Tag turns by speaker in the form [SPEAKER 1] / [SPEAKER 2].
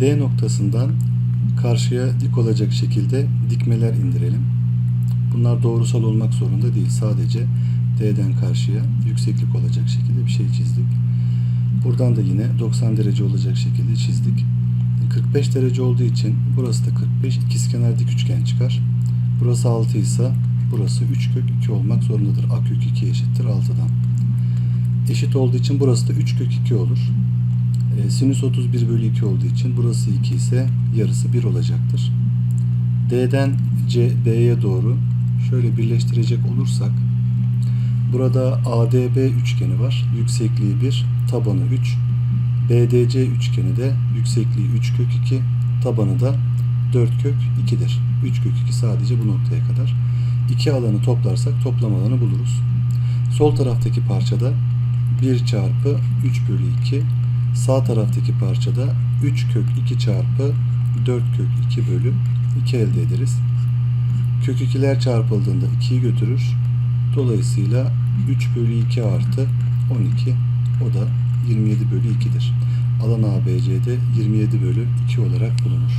[SPEAKER 1] D noktasından karşıya dik olacak şekilde dikmeler indirelim. Bunlar doğrusal olmak zorunda değil. Sadece D'den karşıya yükseklik olacak şekilde bir şey çizdik. Buradan da yine 90 derece olacak şekilde çizdik. 45 derece olduğu için burası da 45 ikizkenar dik üçgen çıkar. Burası 6 ise burası 3 kök 2 olmak zorundadır. A kök 2 eşittir 6'dan. Eşit olduğu için burası da 3 kök 2 olur. E, sinüs 31 bölü 2 olduğu için burası 2 ise yarısı 1 olacaktır. D'den C, doğru şöyle birleştirecek olursak burada ADB üçgeni var. Yüksekliği 1, tabanı 3. BDC üçgeni de yüksekliği 3 kök 2, tabanı da 4 kök 2'dir. 3 kök 2 sadece bu noktaya kadar. İki alanı toplarsak toplam alanı buluruz. Sol taraftaki parçada 1 çarpı 3 bölü 2, sağ taraftaki parçada 3 kök 2 çarpı 4 kök 2 bölü 2 elde ederiz. Kök 2'ler çarpıldığında 2'yi götürür. Dolayısıyla 3 bölü 2 artı 12 o da 27 bölü 2'dir. Alan ABC'de 27 bölü 2 olarak bulunur.